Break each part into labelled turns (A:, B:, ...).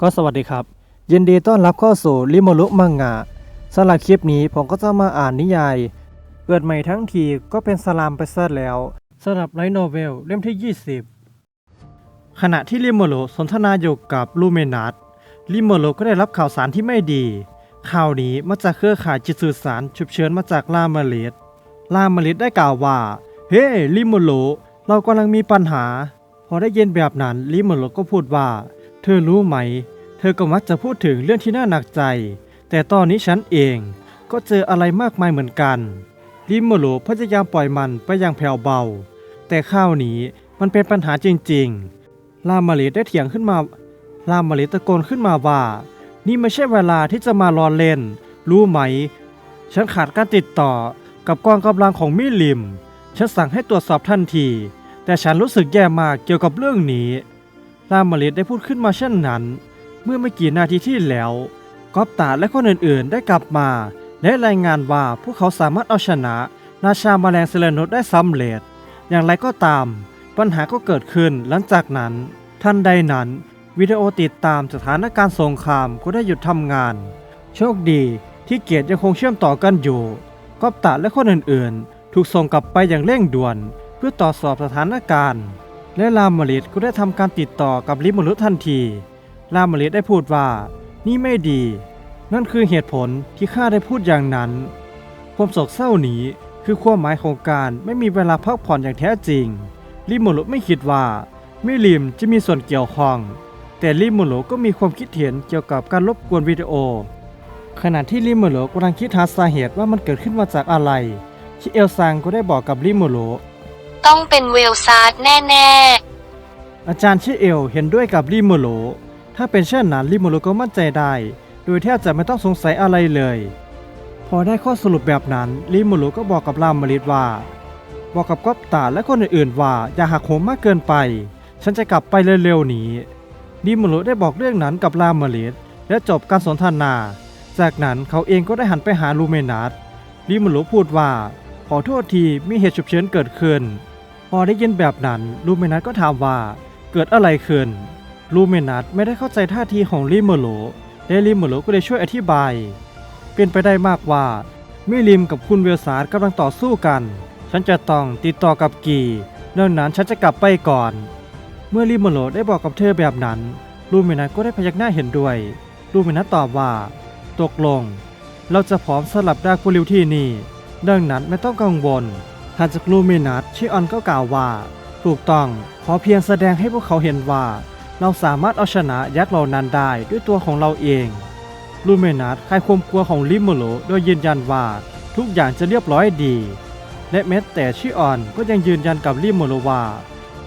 A: ก็สวัสดีครับ ยินดีต้อนรับเข้าสู่ริโมรุมังงะสำหรับคลิปนี้ผมก็จะมาอ่านนิยาย เกิดใหม่ทั้งทีก็เป็นสลามไปซะแล้วสำหรับไลโนเวลเล่มที่ 20 ขณะที่ริโมรุสนทนาอยู่กับลูเมนัสริโมรุก็ได้รับข่าวสารที่ไม่ดี ข่าวนี้มาจากเครือข่ายจิตสื่อสารฉุกเฉินมาจากลามาเลตลามาเลตได้กล่าวว่า เฮ้ริโมรุเรากำลังมีปัญหา พอได้ยินแบบนั้นริโมรุก็พูดว่า เธอรู้ไหม เธอก็มักจะพูดถึงเรื่องที่น่าหนักใจ แต่ตอนนี้ฉันเองก็เจออะไรมากมายเหมือนกัน ริมโมโรพยายามปล่อยมันไปอย่างแผ่วเบา แต่ข้าวนี้มันเป็นปัญหาจริงๆ ลามาเลได้เถียงขึ้นมา ลามาเลตะโกนขึ้นมาว่า นี่ไม่ใช่เวลาที่จะมาล้อเล่น รู้ไหม ฉันขาดการติดต่อกับกองกำลังของมิลิม ฉันสั่งให้ตรวจสอบทันที แต่ฉันรู้สึกแย่มากเกี่ยวกับเรื่องนี้ ลามาเลตได้พูดขึ้นมาเช่นนั้น เมื่อไม่กี่นาทีที่แล้วกอบตาและคนอื่นๆ ได้กลับมาและรายงานว่าพวกเขาสามารถเอาชนะ นาชามาแมลงเซเลนุสได้สำเร็จ อย่างไรก็ตาม ปัญหาก็เกิดขึ้นหลังจากนั้น ทันใดนั้น วิดีโอติดตามสถานการณ์สงครามก็ได้หยุดทำงาน โชคดีที่เกียรติยังคงเชื่อมต่อกันอยู่กอบตาและคนอื่นๆ ถูกส่งกลับไปอย่างเร่งด่วน เพื่อตรวจสอบสถานการณ์ และลามริดก็ได้ทำการติดต่อกับลิมรุทันที ลามริดได้พูดว่า นี่ไม่ดี นั่นคือเหตุผลที่ข้าได้พูดอย่างนั้น ความโศกเศร้านี้คือความหมายของการไม่มีเวลาพักผ่อนอย่างแท้จริง ลิมรุไม่คิดว่ามิลิมจะมีส่วนเกี่ยวข้อง แต่ลิมรุก็มีความคิดเห็นเกี่ยวกับการรบกวนวิดีโอ ขณะที่ลิมรุกำลังคิดหาสาเหตุว่ามันเกิดขึ้นมาจากอะไรชิเอลซังก็ได้บอกกับลิมรุ
B: ต้องเป็นเวลซาร์ดแน่
A: อาจารย์ชิเอลเห็นด้วยกับลิโมโล ถ้าเป็นเช่นนั้นลิโมโลก็มั่นใจได้ โดยแทบจะไม่ต้องสงสัยอะไรเลย พอได้ข้อสรุปแบบนั้นลิโมโลก็บอกกับรามมาริดว่า บอกกับก๊อปตาและคนอื่นๆว่าอย่าหักโหมมากเกินไป ฉันจะกลับไปเร็วๆนี้ลิโมโลได้บอกเรื่องนั้นกับรามมาริดและจบการสนทนา จากนั้นเขาเองก็ได้หันไปหาลูเมนัสลิโมโลพูดว่า ขอโทษทีมีเหตุฉุกเฉินเกิดขึ้น พอได้ยินแบบนั้นลูเมนัสก็ถามว่าเกิดอะไรขึ้น ลูเมนัสไม่ได้เข้าใจท่าทีของลิมเมโลและลิมเมโลก็เลยช่วยอธิบาย เป็นไปได้มากว่ามิลิมกับคุณเวลสาร์กำลังต่อสู้กัน ฉันจะต้องติดต่อกับกีดังนั้นฉันจะกลับไปก่อน เมื่อลิมเมโลได้บอกกับเธอแบบนั้น ลูเมนัสก็ได้พยักหน้าเห็นด้วย ลูเมนัสตอบว่า ตกลง เราจะพร้อมสลับดากูริวที่นี่ ดังนั้นไม่ต้องกังวลถัดจากลูเมนัส ชิออนก็กล่าวว่า ถูกต้องขอเพียงแสดงให้พวกเขาเห็นว่า เราสามารถเอาชนะยักษ์เหล่านั้นได้ด้วยตัวของเราเองลูเมนัสคลายความกลัวของลิมโมโลโดยยืนยันว่าทุกอย่างจะเรียบร้อยดี และแม้แต่ชิออนก็ยังยืนยันกับลิมโมโลว่า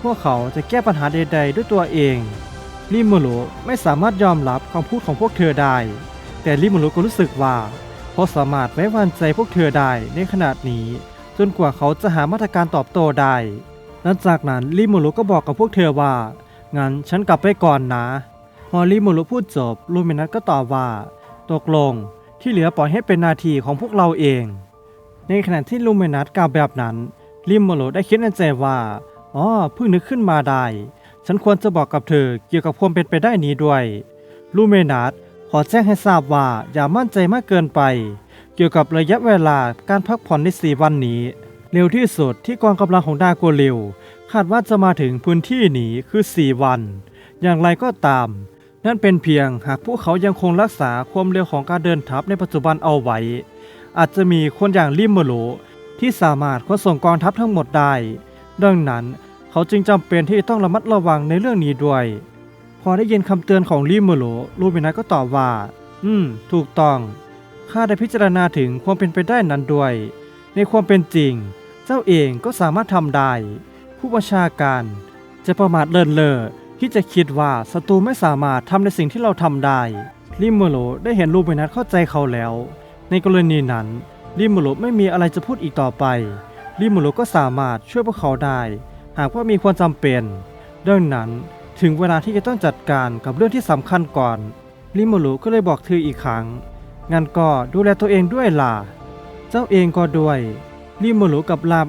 A: พวกเขาจะแก้ปัญหาใด ๆ ด้วยตัวเองลิมโมโลไม่สามารถยอมรับคำพูดของพวกเธอได้ แต่ลิมโมโลก็รู้สึกว่าเขาสามารถไว้วางใจพวกเธอได้ในขนาดนี้ จนกว่าเขาจะหามาตรการตอบโต้ได้ หลังจากนั้นลิโมรุก็บอกกับพวกเธอว่า งั้นฉันกลับไปก่อนนะ พอลิโมรุพูดจบ ลูเมนัสก็ตอบว่า ตกลงที่เหลือปล่อยให้เป็นนาทีของพวกเราเอง ในขณะที่ลูเมนัสกล่าวแบบนั้น ลิโมรุได้คิดในใจว่า อ๋อเพิ่งนึกขึ้นมาได้ ฉันควรจะบอกกับเธอเกี่ยวกับความเป็นไปได้นี้ด้วย ลูเมนัสขอแจ้งให้ทราบว่าอย่ามั่นใจมากเกินไป เกี่ยวกับระยะเวลาการพักผ่อนในสี่วันนี้ เร็วที่สุดที่กองกำลังของดาโกเรวคาดว่าจะมาถึงพื้นที่นี้คือ 4 วัน อย่างไรก็ตาม นั่นเป็นเพียงหากพวกเขายังคงรักษาความเร็วของการเดินทัพในปัจจุบันเอาไว้ อาจจะมีคนอย่างลิมเมโลที่สามารถขนส่งกองทัพทั้งหมดได้ ดังนั้นเขาจึงจำเป็นที่ต้องระมัดระวังในเรื่องนี้ด้วย พอได้ยินคำเตือนของลิมเมโลลูบินัสก็ตอบว่า อืม ถูกต้อง ข้าได้พิจารณาถึงความเป็นไปได้นั้นด้วย ในความเป็นจริง เจ้าเองก็สามารถทำได้ ผู้บัญชาการจะประมาทเลินเล่อที่จะคิดว่าศัตรูไม่สามารถทำในสิ่งที่เราทำได้ลิมเมโลได้เห็นลูปเบนัสเข้าใจเขาแล้ว ในกรณีนั้นลิมเมโลไม่มีอะไรจะพูดอีกต่อไปลิมเมโลก็สามารถช่วยพวกเขาได้ หากว่ามีความจำเป็นดังนั้นถึงเวลาที่จะต้องจัดการกับเรื่องที่สำคัญก่อนลิมเมโลก็เลยบอกเธออีกครั้ง งั้นก็ดูแลตัวเองด้วยล่ะ เจ้าเองก็ด้วยลิมโมโลกับลา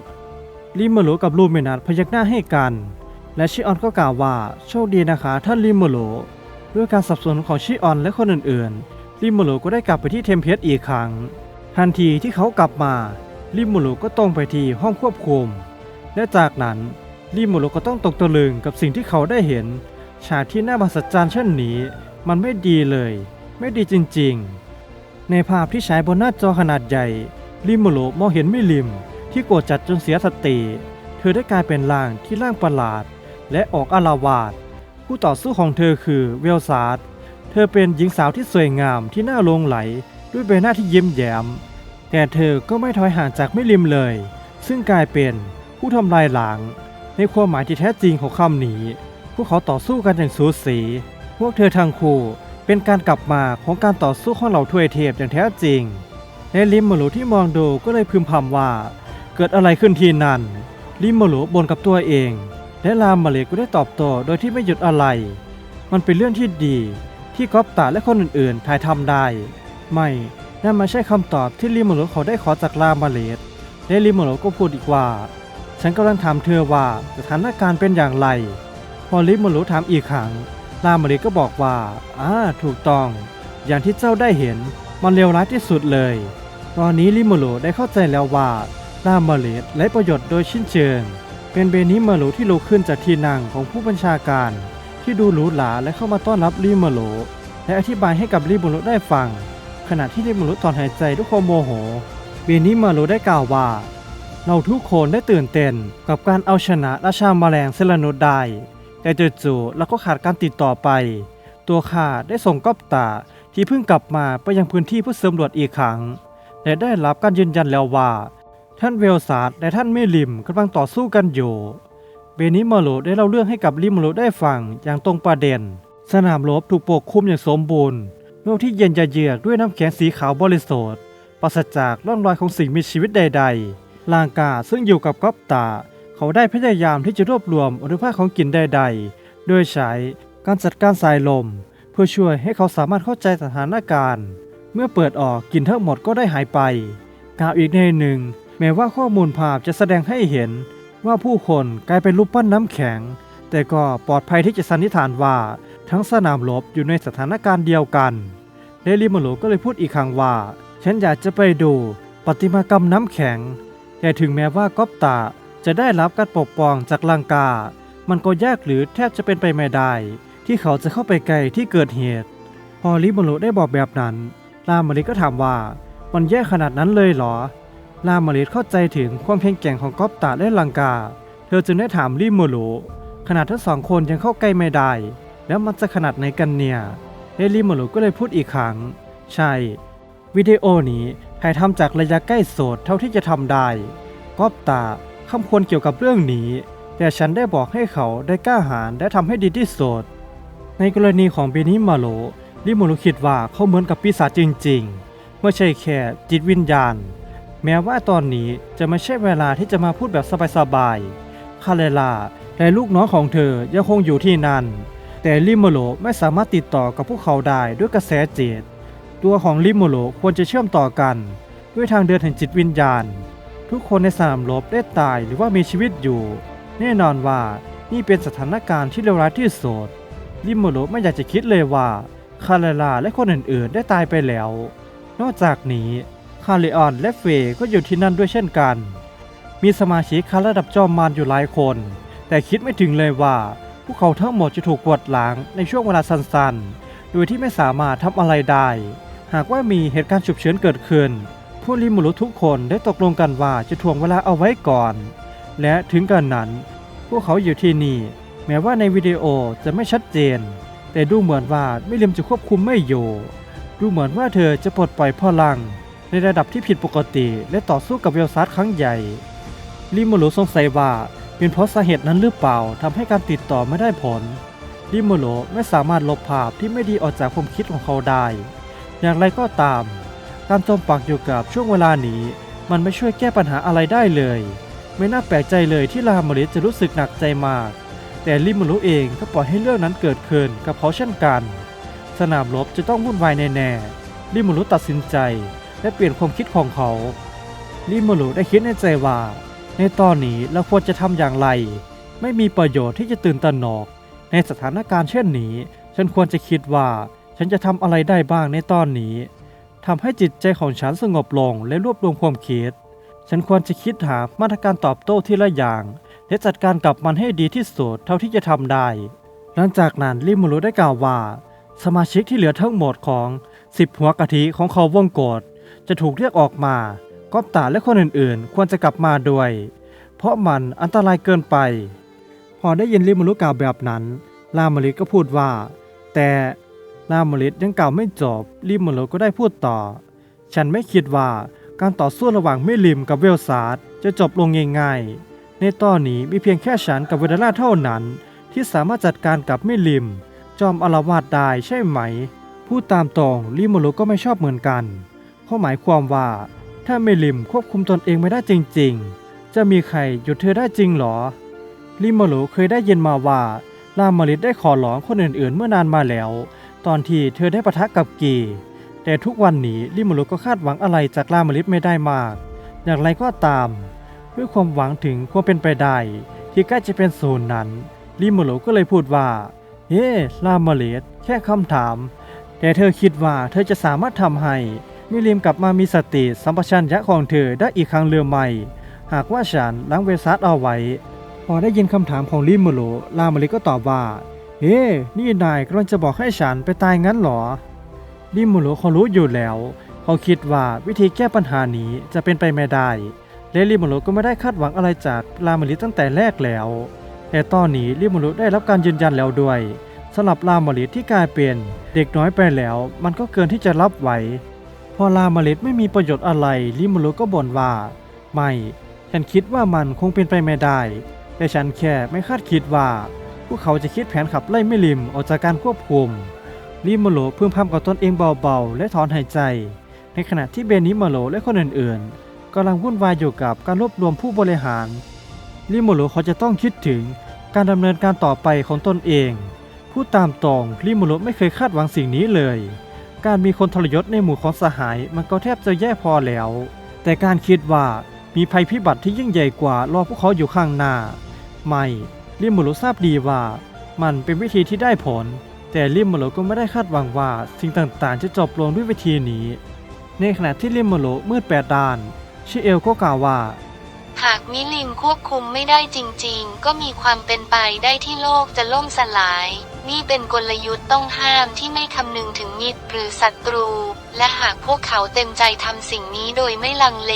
A: ลิมโมโลกับลูเมนัสพยักหน้าให้กัน และชิออนก็กล่าวว่าโชคดีนะคะท่านลิมโมโลด้วยการสับสนของชิออนและคนอื่นๆริโมโรก็ได้กลับไปที่เทมเพสอีกครั้ง ทันทีที่เขากลับมาริโมโรก็ตรงไปที่ห้องควบคุม และจากนั้นริโมโรก็ต้องตกตะลึงกับสิ่งที่เขาได้เห็น ฉากที่น่าบัศจรรย์เช่นนี้ มันไม่ดีเลย ไม่ดีจริง ๆ ในภาพที่ฉายบนหน้าจอขนาดใหญ่ ริโมโรมองเห็นไมิลิม ที่โกรธจัดจนเสียสติ เธอได้กลายเป็นร่างที่ร่างประหลาด และออกอาลาวาด ผู้ต่อสู้ของเธอคือเวลซาร์ดเธอเป็นหญิงสาวที่สวยงามที่น่าหลงไหล ด้วยใบหน้าที่ยิ้มแย้ม แต่เธอก็ไม่ถอยห่างจากไมิลิมเลย ซึ่งกลายเป็นผู้ทำลายหลัง ในความหมายที่แท้จริงของคำนี้ พวกเขาต่อสู้กันอย่างสูสี พวกเธอทั้งคู่ เป็นการกลับมาของการต่อสู้ของเหล่าทวยเทพอย่างแท้จริงและลิมโมโลที่มองดูก็เลยพึมพำว่า เกิดอะไรขึ้นที่นั่น ลิมโมโลบ่นกับตัวเอง และลามมาเลก็ได้ตอบโต้โดยที่ไม่หยุดอะไร มันเป็นเรื่องที่ดีที่กอปตาและคนอื่นๆถ่ายทำได้ ไม่นั่นไม่ใช่คำตอบที่ลิมโมโลเขาได้ขอจากลามาเลสและลิมโมโลก็พูดอีกว่า ฉันกำลังถามเธอว่าสถานการณ์เป็นอย่างไร พอลิมโมโลถามอีกครั้ง ลามาเลสก็บอกว่าอ่าถูกต้อง อย่างที่เจ้าได้เห็นมันเลวร้ายที่สุดเลย ตอนนี้ลิโมโลได้เข้าใจแล้วว่าลามาเลสไร้ประโยชน์โดยชิ้นเชิง เป็นเบนิมาโลที่ลุกขึ้นจากที่นั่งของผู้บัญชาการ ที่ดูหรูหราและเข้ามาต้อนรับลิโมโลและอธิบายให้กับลิโมโลได้ฟัง ขณะที่ลิโมโลถอนหายใจด้วยความโมโห เบนิมาโลได้กล่าวว่าเราทุกคนได้ตื่นเต้นกับการเอาชนะราชาแมลงเซลานุดได้ แต่จู่ๆเราก็ขาดการติดต่อไป ตัวข้าได้ส่งก๊อบตาที่เพิ่งกลับมาไปยังพื้นที่เพื่อสำรวจอีกครั้งและได้รับการยืนยันแล้วว่า ท่านเวลซาร์ดและท่านเมลิมกำลังต่อสู้กันอยู่เบนิมาโลได้เล่าเรื่องให้กับลิมโลได้ฟังอย่างตรงประเด็น สนามรบถูกปกคลุมอย่างสมบูรณ์โลกที่เย็นจะเยือกด้วยน้ำแข็งสีขาวบริสุทธิ์ปราศจากร่องรอยของสิ่งมีชีวิตใด ๆ ลางกาซึ่งอยู่กับก๊อบตา เขาได้พยายามที่จะรวบรวมอนุภาคของกลิ่นใด ๆ โดยใช้การจัดการสายลม เพื่อช่วยให้เขาสามารถเข้าใจสถานการณ์ เมื่อเปิดออกกลิ่นทั้งหมดก็ได้หายไป กล่าวอีกในหนึ่ง แม้ว่าข้อมูลภาพจะแสดงให้เห็นว่าผู้คนกลายเป็นรูปปั้นน้ำแข็ง แต่ก็ปลอดภัยที่จะสันนิษฐานว่าทั้งสนามรบอยู่ในสถานการณ์เดียวกันเดลิมาโลก็เลยพูดอีกครั้งว่า ฉันอยากจะไปดูปฏิมากรรมน้ำแข็ง แต่ถึงแม้ว่าก๊อปตา จะได้รับการปกป้องจากลังกา มันก็ยากหรือแทบจะเป็นไปไม่ได้ ที่เขาจะเข้าไปไกลที่เกิดเหตุ พอลิโมโลได้บอกแบบนั้นลามาริก็ถามว่ามันแย่ขนาดนั้นเลยเหรอ ลามาริเข้าใจถึงความแข็งแกร่งของกอปตาและลังกา เธอจึงได้ถามลิโมโลขนาดทั้งสองคนยังเข้าใกล้ไม่ได้ แล้วมันจะขนาดไหนกันเนี่ยเอลิโมโลก็เลยพูดอีกครั้ง ใช่ วิดีโอนี้ถ่ายทำจากระยะใกล้โสดเท่าที่จะทำได้กอปตา คำควรเกี่ยวกับเรื่องนี้ แต่ฉันได้บอกให้เขาได้กล้าหาญและทำให้ดีที่สุด ในกรณีของเบนิมาโลลิโมโลคิดว่าเขาเหมือนกับปีศาจจริงๆ ไม่ใช่แค่จิตวิญญาณ แม้ว่าตอนนี้จะไม่ใช่เวลาที่จะมาพูดแบบสบายๆ คาเลลาและลูกน้องของเธอยังคงอยู่ที่นั่น แต่ลิโมโลไม่สามารถติดต่อกับพวกเขาได้ด้วยกระแสจิต ตัวของลิโมโลควรจะเชื่อมต่อกัน ด้วยทางเดินแห่งจิตวิญญาณ ทุกคนในสนามรบได้ตายหรือว่ามีชีวิตอยู่ แน่นอนว่านี่เป็นสถานการณ์ที่เลวร้ายที่สุดลิมโมโรไม่อยากจะคิดเลยว่าคาเรลาและคนอื่นๆ ได้ตายไปแล้ว นอกจากนี้คาเลออนและเฟยก็อยู่ที่นั่นด้วยเช่นกัน มีสมาชิกคาระดับจอมมารอยู่หลายคน แต่คิดไม่ถึงเลยว่า พวกเขาทั้งหมดจะถูกกวดล้างในช่วงเวลาสั้นๆ โดยที่ไม่สามารถทำอะไรได้ หากว่ามีเหตุการณ์ฉุกเฉินเกิดขึ้น ผู้ลิโมโรทุกคนได้ตกลงกันว่าจะทวงเวลาเอาไว้ก่อน และถึงกันนั้น พวกเขาอยู่ที่นี่ แม้ว่าในวิดีโอจะไม่ชัดเจน แต่ดูเหมือนว่ามิลิมจะควบคุมไม่อยู่ ดูเหมือนว่าเธอจะปลดปล่อยพลัง ในระดับที่ผิดปกติและต่อสู้กับเวลซัสครั้งใหญ่ลิโมโรสงสัยว่าเป็นเพราะสาเหตุนั้นหรือเปล่าทำให้การติดต่อไม่ได้ผลลิโมโรไม่สามารถลบภาพที่ไม่ดีออกจากความคิดของเขาได้ อย่างไรก็ตาม การจมปักอยู่กับช่วงเวลานี้ มันไม่ช่วยแก้ปัญหาอะไรได้เลย ไม่น่าแปลกใจเลยที่ลามาริสจะรู้สึกหนักใจมาก แต่ลิมูรุเองก็ปล่อยให้เรื่องนั้นเกิดขึ้นกับเขาเช่นกัน สนามรบจะต้องวุ่นวายแน่ๆลิมูรุตัดสินใจและเปลี่ยนความคิดของเขาลิมูรุได้คิดในใจว่า ในตอนนี้เราควรจะทำอย่างไร ไม่มีประโยชน์ที่จะตื่นตระหนก ในสถานการณ์เช่นนี้ ฉันควรจะคิดว่าฉันจะทำอะไรได้บ้างในตอนนี้ ทำให้จิตใจของฉันสงบลงและรวบรวมความคิด ฉันควรจะคิดหามาตรการตอบโต้ทีละอย่าง และจัดการกับมันให้ดีที่สุดเท่าที่จะทำได้ หลังจากนั้นริมูรุได้กล่าวว่า สมาชิกที่เหลือทั้งหมดของ10หัวกะทิของเขาวงกฏจะถูกเรียกออกมากอบตาและคนอื่นๆ ควรจะกลับมาด้วย เพราะมันอันตรายเกินไป พอได้ยินริมูรุกล่าวแบบนั้น ลามลิก็พูดว่า แต่ ลามลิตยังกล่าวไม่จบริมูรุก็ได้พูดต่อ ฉันไม่คิดว่าการต่อสู้ระหว่างเมลิมกับเวลซาร์จะจบลงง่ายๆ ในตอนนี้มีเพียงแค่ฉันกับเวเดล่าเท่านั้น ที่สามารถจัดการกับเมลิม จอมอลาวาสได้ใช่ไหม พูดตามตรงลิมูรุก็ไม่ชอบเหมือนกัน เพราะหมายความว่าถ้าเมลิมควบคุมตนเองไม่ได้จริง ๆ จะมีใครหยุดเธอได้จริงหรอ ลิมูรุเคยได้ยินมาว่าลามาริดได้ขอร้องคนอื่นๆ เมื่อนานมาแล้ว ตอนที่เธอได้ปะทะกับกี แต่ทุกวันนี้ลิมูรุก็คาดหวังอะไรจากลามาริดไม่ได้มาก อย่างไรก็ตาม ด้วยความหวังถึงความเป็นไปได้ที่ใกล้จะเป็นศูนย์นั้นลิมูรุก็เลยพูดว่า เฮ้ลามาริดแค่คำถาม แต่เธอคิดว่าเธอจะสามารถทำให้มิลิมกลับมามีสติสัมปชัญญะของเธอได้อีกครั้งหรือไม่ หากว่าฉันล้างเวซัสเอาไว้ พอได้ยินคำถามของลิมูรุลามาริก็ตอบว่า เฮ้ นี่นายกำลังจะบอกให้ฉันไปตายงั้นหรอลิมูรุเขารู้อยู่แล้ว เขาคิดว่าวิธีแก้ปัญหานี้จะเป็นไปไม่ได้และลิมูรุก็ไม่ได้คาดหวังอะไรจากลามาริตั้งแต่แรกแล้ว แต่ตอนนี้ลิมูรุได้รับการยืนยันแล้วด้วยสำหรับลามาริที่กลายเป็นเด็กน้อยไปแล้ว มันก็เกินที่จะรับไหวพอลามาริไม่มีประโยชน์อะไรลิมูรุก็บ่นว่า ไม่ ฉันคิดว่ามันคงเป็นไปไม่ได้ แต่ฉันแค่ไม่คาดคิดว่า พวกเขาจะคิดแผนขับไล่ไม่ลิมออกจากการควบคุมลิมูรุพึมพำกับตนเองเบาๆ และถอนหายใจ ในขณะที่เบนิมาโลและคนอื่นๆกำลังวุ่นวายอยู่กับการรวบรวมผู้บริหารลิมูรุเขาจะต้องคิดถึงการดำเนินการต่อไปของตนเองพูดตามตรงลิมูรุไม่เคยคาดหวังสิ่งนี้เลย การมีคนทรยศในหมู่ของสหายมันก็แทบจะแย่พอแล้ว แต่การคิดว่ามีภัยพิบัติที่ยิ่งใหญ่กว่ารอพวกเขาอยู่ข้างหน้า ไม่ ลิมูรุทราบดีว่า มันเป็นวิธีที่ได้ผล แต่ลิมูรุก็ไม่ได้คาดหวังว่าสิ่งต่างๆ จะจบลงด้วยวิธีนี้ ในขณะที่ลิมูรุมืดแปดด้าน ชิเอลก็กล่าวว่า
B: หากมิลิมควบคุมไม่ได้จริงๆ ก็มีความเป็นไปได้ที่โลกจะล่มสลาย นี่เป็นกลยุทธ์ต้องห้ามที่ไม่คำนึงถึงมิตรหรือศัตรู และหากพวกเขาเต็มใจทำสิ่งนี้โดยไม่ลังเล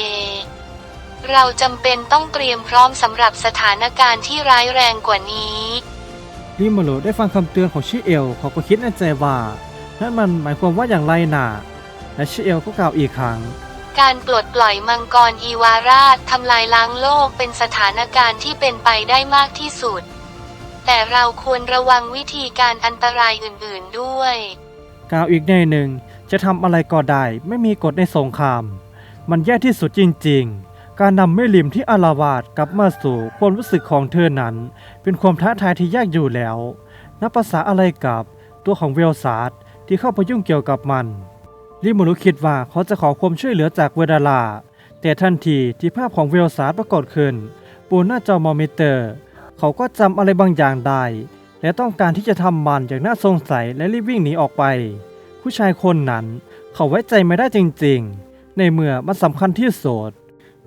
B: เราจำเป็นต้องเตรียมพร้อมสำหรับสถานการณ์ที่ร้ายแรงกว่านี้
A: ลิมาโรได้ฟังคำเตือนของชิเอลเขาก็คิดในใจว่า นั่นมันหมายความว่าอย่างไรน่ะและชิเอลก็กล่าวอีกครั้ง
B: การปลดปล่อยมังกรอีวาราชทำลายล้างโลกเป็นสถานการณ์ที่เป็นไปได้มากที่สุด แต่เราควรระวังวิธีการอันตรายอื่นๆด้วย
A: กล่าวอีกในหนึ่งจะทำอะไรก็ได้ไม่มีกฎในสงคราม มันแย่ที่สุดจริงๆ การนำแม่ลิมที่อารวาสกลับมาสู่ความรู้สึกของเธอนั้น เป็นความท้าทายที่ยากอยู่แล้ว นับภาษาอะไรกับตัวของเวลซาร์ดที่เข้าไปยุ่งเกี่ยวกับมัน ลิมูรุคิดว่าเขาจะขอความช่วยเหลือจากเวดาลา แต่ทันทีที่ภาพของเวลซาร์ดปรากฏขึ้นบนหน้าจอมอนิเตอร์ เขาก็จำอะไรบางอย่างได้ และต้องการที่จะทำมันอย่างน่าสงสัยและรีบวิ่งหนีออกไป ผู้ชายคนนั้นเขาไว้ใจไม่ได้จริงๆ ในเมื่อมันสำคัญที่สุด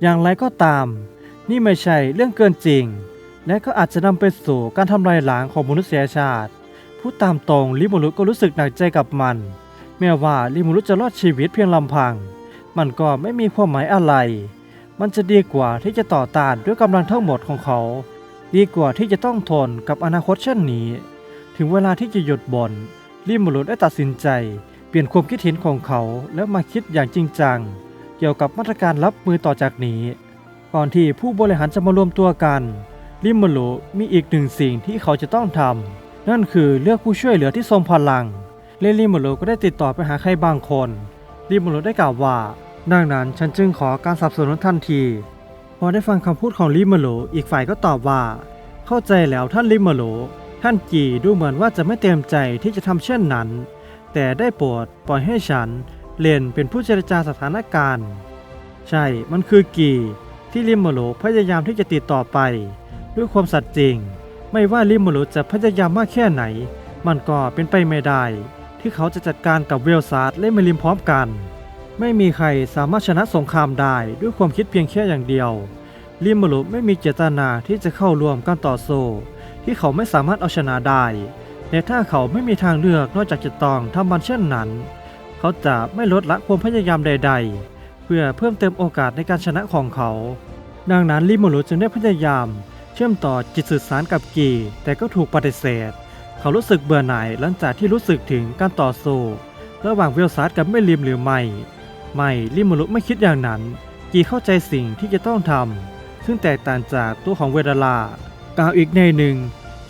A: อย่างไรก็ตาม นี่ไม่ใช่เรื่องเกินจริง และก็อาจจะนำไปสู่การทำลายล้างของมนุษยชาติ พูดตามตรงลิมูรุก็รู้สึกหนักใจกับมัน แม้ว่าลิมูรุจะรอดชีวิตเพียงลำพัง มันก็ไม่มีความหมายอะไร มันจะดีกว่าที่จะต่อต้านด้วยกำลังทั้งหมดของเขา ดีกว่าที่จะต้องทนกับอนาคตเช่นนี้ ถึงเวลาที่จะหยุดบนลิมูรุได้ตัดสินใจ เปลี่ยนความคิดเห็นของเขาแล้วมาคิดอย่างจริงจัง เกี่ยวกับมาตรการรับมือต่อจากนี้ ก่อนที่ผู้บริหารจะมารวมตัวกันลิมูรุมีอีกหนึ่งสิ่งที่เขาจะต้องทำนั่นคือเลือกผู้ช่วยเหลือที่ทรงพลังเลลิมูรุก็ได้ติดต่อไปหาใครบางคนลิมูรุได้กล่าวว่า ดังนั้นฉันจึงขอการสนับสนุนทันที พอได้ฟังคำพูดของลิมูรุอีกฝ่ายก็ตอบว่า เข้าใจแล้วท่านลิมูรุท่านจีดูเหมือนว่าจะไม่เต็มใจที่จะทำเช่นนั้น แต่ได้โปรดปล่อยให้ฉัน เล่นเป็นผู้เจรจาสถานการณ์ ใช่ มันคือกีที่ลิมูรุพยายามที่จะติดต่อไป ด้วยความสัตย์จริง ไม่ว่าลิมูรุจะพยายามมากแค่ไหน มันก็เป็นไปไม่ได้ ที่เขาจะจัดการกับเวลซาร์ดและเมลิมพร้อมกัน ไม่มีใครสามารถชนะสงครามได้ด้วยความคิดเพียงแค่อย่างเดียวลิมบรุไม่มีเจตนาที่จะเข้าร่วมการต่อสู้ที่เขาไม่สามารถเอาชนะได้และถ้าเขาไม่มีทางเลือกนอกจากจะต้องทำมันเช่นนั้น เขาจะไม่ลดละความพยายามใด ๆ เพื่อเพิ่มเติมโอกาสในการชนะของเขา ดังนั้นลิมูรุจึงได้พยายาม เชื่อมต่อจิตสื่อสารกับกีแต่ก็ถูกปฏิเสธ เขารู้สึกเบื่อหน่ายหลังจากที่รู้สึกถึงการต่อสู้ ระหว่างเวลซาร์กับเมลิมหรือไม่ ไม่ลิมูรุไม่คิดอย่างนั้น กีเข้าใจสิ่งที่จะต้องทำซึ่งแตกต่างจากตัวของเวดาลากล่าวอีกในหนึ่ง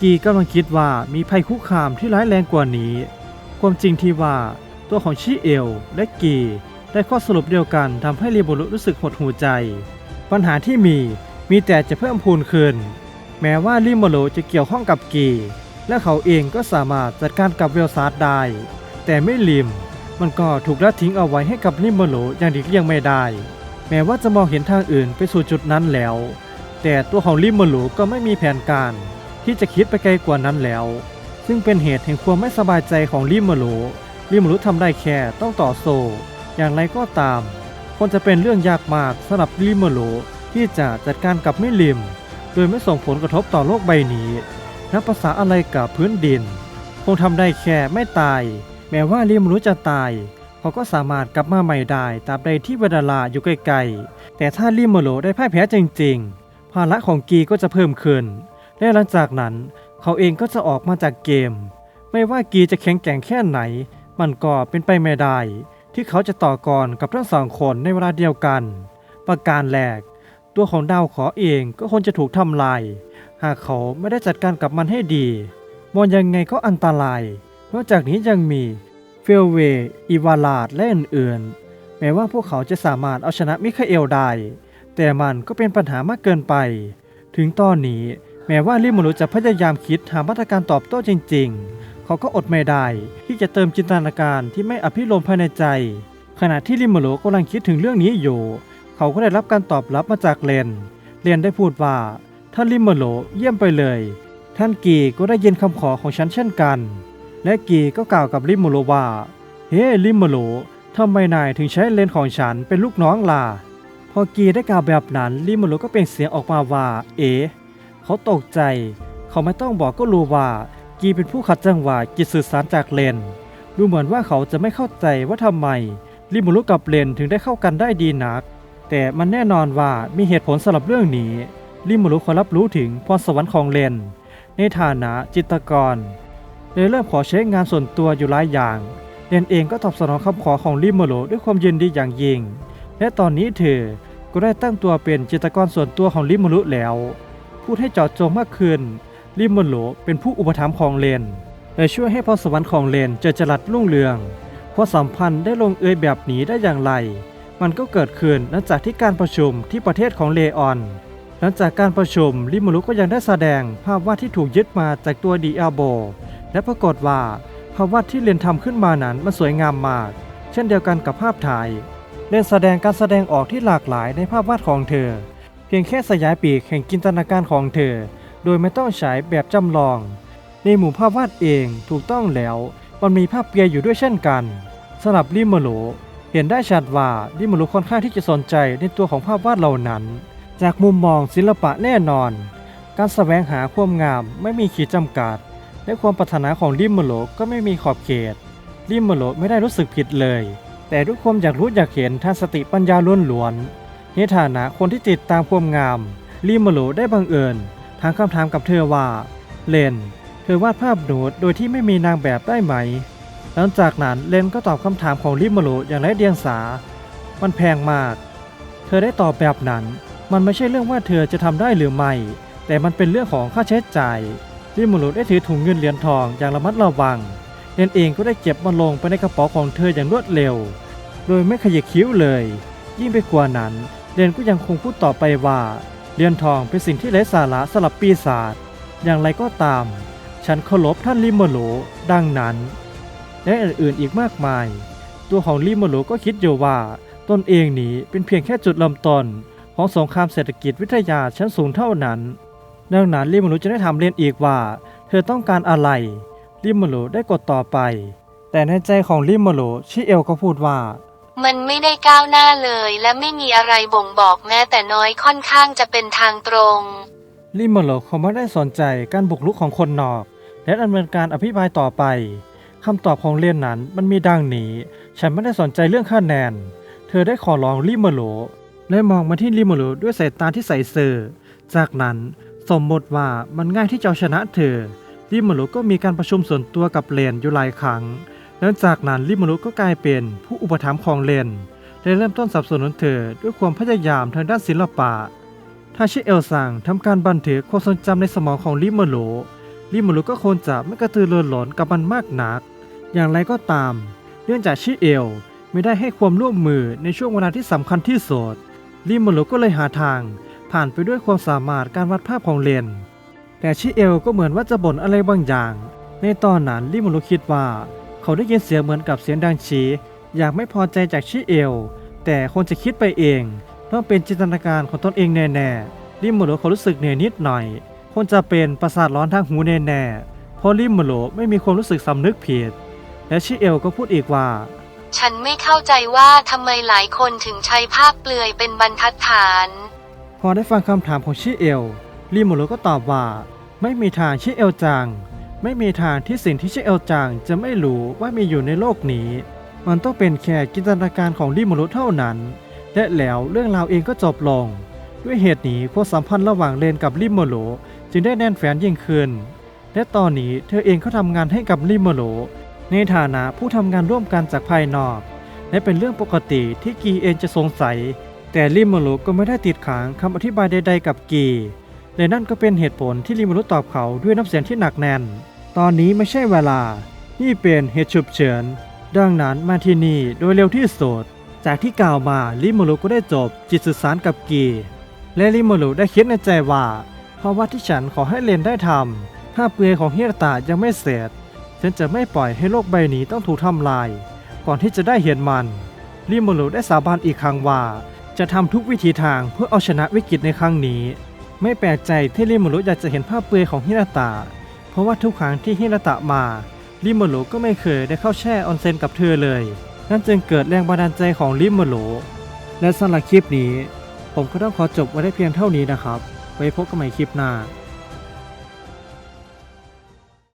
A: กีกำลังคิดว่ามีภัยคุกคามที่ร้ายแรงกว่านี้ ความจริงที่ว่า ตัวของชิเอลและกีได้ข้อสรุปเดียวกันทำให้ลิมูรุรู้สึกหดหูใจ ปัญหาที่มีมีแต่จะเพิ่มพูนขึ้น แม้ว่าลิโมโลจะเกี่ยวข้องกับกี และเขาเองก็สามารถจัดการกับเวลซาร์ดได้ แต่ไม่ลิม มันก็ถูกละทิ้งเอาไว้ให้กับลิโมโลอย่างหลีกเลี่ยงไม่ได้ แม้ว่าจะมองเห็นทางอื่นไปสู่จุดนั้นแล้ว แต่ตัวของลิโมโลก็ไม่มีแผนการ ที่จะคิดไปไกลกว่านั้นแล้ว ซึ่งเป็นเหตุแห่งความไม่สบายใจของลิโมโล ลิโมโลทำได้แค่ต้องต่อโซ อย่างไรก็ตามคงจะเป็นเรื่องยากมากสำหรับลิมโลที่จะจัดการกับไม่ลิม โดยไม่ส่งผลกระทบต่อโลกใบนี้นับภาษาอะไรกับพื้นดิน คงทำได้แค่ไม่ตาย แม้ว่าลิมรู้จะตายเขาก็สามารถกลับมาใหม่ได้ตราบใดที่เวดาลาอยู่ใกลๆ แต่ถ้าลิมโลได้พ่ายแพ้จริงๆ ภาระของกีก็จะเพิ่มขึ้น และหลังจากนั้นเขาเองก็จะออกมาจากเกม ไม่ว่ากีจะแข็งแกร่งแค่ไหน มันก็เป็นไปไม่ได้ที่เขาจะต่อกรกับทั้งสองคนในเวลาเดียวกัน ประการแรก ตัวของดาวขอเองก็คงจะถูกทำลาย หากเขาไม่ได้จัดการกับมันให้ดี มองยังไงก็อันตราย นอกจากนี้ยังมีเฟลเวอีวาลาดและอื่นๆ แม้ว่าพวกเขาจะสามารถเอาชนะมิคาเอลได้ แต่มันก็เป็นปัญหามากเกินไป ถึงตอนนี้แม้ว่าลิมูรุจะพยายามคิดหามาตรการตอบโต้จริง ๆ เขาก็อดไม่ได้ ที่จะเติมจินตนาการที่ไม่อภิรมภายในใจ ขณะที่ลิมูรุกำลังคิดถึงเรื่องนี้อยู่ เขาก็ได้รับการตอบรับมาจากเลนเลนได้พูดว่าท่านลิมเมโลเยี่ยมไปเลย ท่านกีก็ได้ยินคำขอของฉันเช่นกัน และกีก็กล่าวกับลิมเมโลว่า เฮ้ลิมเมโลทำไมนายถึงใช้เลนของฉันเป็นลูกน้องล่ะพอกีได้กล่าวแบบนั้นลิมเมโลก็เปล่งเสียงออกมาว่า เอ๋เขาตกใจ เขาไม่ต้องบอกก็รู้ว่า กีเป็นผู้ขัดจังหวะจิตสื่อสารจากเลน ดูเหมือนว่าเขาจะไม่เข้าใจว่าทำไมลิมเมโลกับเลนถึงได้เข้ากันได้ดีนัก แต่มันแน่นอนว่ามีเหตุผลสำหรับเรื่องนี้ลิมูรุควรรับรู้ถึงพรสวรรค์ของเลน ในฐานะจิตกรเลยเริ่มขอใช้งานส่วนตัวอยู่หลายอย่างเลนเองก็ตอบสนองคำขอของลิมูรุด้วยความยินดีอย่างยิ่ง และตอนนี้เธอก็ได้ตั้งตัวเป็นจิตกรส่วนตัวของลิมูรุแล้ว พูดให้เจาะจงมากขึ้น ลิมูรุเป็นผู้อุปถัมภ์ของเลนและช่วยให้พรสวรรค์ของเลนเจริญจรัสรุ่งเรืองพอสัมพันธ์ได้ลงเอยแบบนี้ได้อย่างไร มันก็เกิดขึ้นหลังจากที่การประชุมที่ประเทศของเลออน หลังจากการประชุมลิมูรุก็ยังได้แสดงภาพวาดที่ถูกยึดมาจากตัวดีอาโบ และปรากฏว่าภาพวาดที่เรียนทำขึ้นมานั้นมันสวยงามมาก เช่นเดียวกันกับภาพถ่ายเลนแสดงการแสดงออกที่หลากหลายในภาพวาดของเธอ เพียงแค่สยายปีกแห่งจินตนาการของเธอ โดยไม่ต้องใช้แบบจำลอง ในหมู่ภาพวาดเองถูกต้องแล้ว มันมีภาพเปียอยู่ด้วยเช่นกันสำหรับลิมูรุเห็นได้ชัดว่าลิมูรุค่อนข้างที่จะสนใจในตัวของภาพวาดเหล่านั้น จากมุมมองศิลปะแน่นอน การแสวงหาความงามไม่มีขีดจำกัด และความปรารถนาของลิมโลก็ไม่มีขอบเขตลิมโลไม่ได้รู้สึกผิดเลย แต่ด้วยความอยากรู้อยากเห็นทางสติปัญญาล้วนๆในฐานะคนที่ติดตามความงามลิมโลได้บังเอิญ ถามคำถามกับเธอว่า เลน เธอวาดภาพหนูโดยที่ไม่มีนางแบบได้ไหม หลังจากนั้นเลนก็ตอบคำถามของลิมโลอย่างไร้เดียงสา มันแพงมาก เธอได้ตอบแบบนั้น มันไม่ใช่เรื่องว่าเธอจะทำได้หรือไม่ แต่มันเป็นเรื่องของค่าใช้จ่ายลิมูรุได้ถือถุงเงินเหรียญทองอย่างระมัดระวังเลนเองก็ได้เก็บมันลงไปในกระเป๋าของเธออย่างรวดเร็ว โดยไม่ขยิบคิ้วเลย ยิ่งไปกว่านั้นเลนก็ยังคงพูดต่อไปว่า เหรียญทองเป็นสิ่งที่ไร้สาระสำหรับปีศาจอย่างไรก็ตาม ฉันเคารพท่านลิมูรุดังนั้น และอื่นๆอีกมากมาย ตัวของลิมูรุก็คิดอยู่ว่าตนเองนี้เป็นเพียงแค่จุดเริ่มต้นของสงครามเศรษฐกิจวิทยาชั้นสูงเท่านั้น ดังนั้นลิมูรุจะได้ถามเลนอีกว่า เธอต้องการอะไรริโมโรได้กดต่อไป แต่ในใจของริโมโรชิเอลก็พูดว่า
B: มันไม่ได้ก้าวหน้าเลยและไม่มีอะไรบ่งบอกแม้แต่น้อยค่อนข้างจะเป็นทางตรง
A: ลิมเมอร์โลเขาไม่ได้สนใจการบุกรุกของคนนอก และดำเนินการอภิปรายต่อไปคำตอบของเลียนนั้นมันมีดังนี้ ฉันไม่ได้สนใจเรื่องคะแนน เธอได้ขอร้องลิมเมอร์โลและมองมาที่ลิมเมอร์โลด้วยสายตาที่ใสเซอร์จากนั้นสมมติว่ามันง่ายที่จะเอาชนะเธอลิมเมอร์โลก็มีการประชุมส่วนตัวกับเลนอยู่หลายครั้ง แล้วจากนั้นลิมมอร์โลก็กลายเป็นผู้อุปถัมภ์ของเลนและเริ่มต้นสนับสนุนเธอด้วยความพยายามทางด้านศิลปะถ้าชิเอลสั่งทำการบันทึกความทรงจำในสมองของลิมโลลิมโลก็ควรจะไม่กระตือรือร้นกับมันมากนัก อย่างไรก็ตาม เนื่องจากชิเอลไม่ได้ให้ความร่วมมือในช่วงเวลาที่สำคัญที่สุดลิมโลก็เลยหาทางผ่านไปด้วยความสามารถการวาดภาพของเลน แต่ชิเอลก็เหมือนว่าจะบ่นอะไรบางอย่าง ในตอนนั้นลิมโลคิดว่า เขาได้ยินเสียงเหมือนกับเสียงดังชีอยากไม่พอใจจากชิเอล แต่คงจะคิดไปเองต้องเป็นจินตนาการของตนเองแน่ๆริมโมโลเขารู้สึกเหนื่อยนิดหน่อย คงจะเป็นประสาทร้อนทางหูแน่ๆเพราะริมโมโลไม่มีความรู้สึกสำนึกผิด และชิเอลก็พูดอีกว่า
B: ฉันไม่เข้าใจว่าทำไมหลายคนถึงใช้ภาพเปลือยเป็นบรรทัดฐาน
A: พอได้ฟังคำถามของชิเอลริมโมโลก็ตอบว่า ไม่มีทางชิเอลจัง ไม่มีทางที่สิ่งที่ชิเอลจังจะไม่รู้ว่ามีอยู่ในโลกนี้ มันต้องเป็นแค่จินตนาการของริมโมโลเท่านั้น และแล้วเรื่องราวเองก็จบลง ด้วยเหตุนี้ความสัมพันธ์ระหว่างเลนกับริมโมโลจึงได้แน่นแฟ้นยิ่งขึ้น และตอนนี้เธอเองก็ทำงานให้กับริมโมโลในฐานะผู้ทำงานร่วมกันจากภายนอก และเป็นเรื่องปกติที่กีเองจะสงสัย แต่ริมโมโลก็ไม่ได้ติดขังคำอธิบายใด ๆ กับกีและนั่นก็เป็นเหตุผลที่ริมโมโลตอบเขาด้วยน้ำเสียงที่หนักแน่น ตอนนี้ไม่ใช่เวลานี่เป็นเหตุฉุกเฉิน ดังนั้นมาที่นี่โดยเร็วที่สุด จากที่กล่าวมาลิโมโลก็ได้จบจิตสื่อสารกับกี และลิโมโลได้คิดในใจว่า เพราะว่าที่ฉันขอให้เลนได้ทำภาพเปลือยของเฮียตายังไม่เสร็จ ฉันจะไม่ปล่อยให้โลกใบนี้ต้องถูกทำลาย ก่อนที่จะได้เห็นมันลิโมโลได้สาบานอีกครั้งว่า จะทำทุกวิธีทางเพื่อเอาชนะวิกฤตในครั้งนี้ ไม่แปลกใจที่ลิโมโลอยากจะเห็นภาพเปลือยของฮินาตะ เพราะว่าทุกครั้งที่ฮินาตะมาลิมโมโลก็ไม่เคยได้เข้าแช่ออนเซ็นกับเธอเลย นั่นจึงเกิดแรงบันดาลใจของลิมโมโลและสำหรับคลิปนี้ ผมก็ต้องขอจบไว้ได้เพียงเท่านี้นะครับ ไว้พบกันใหม่คลิปหน้า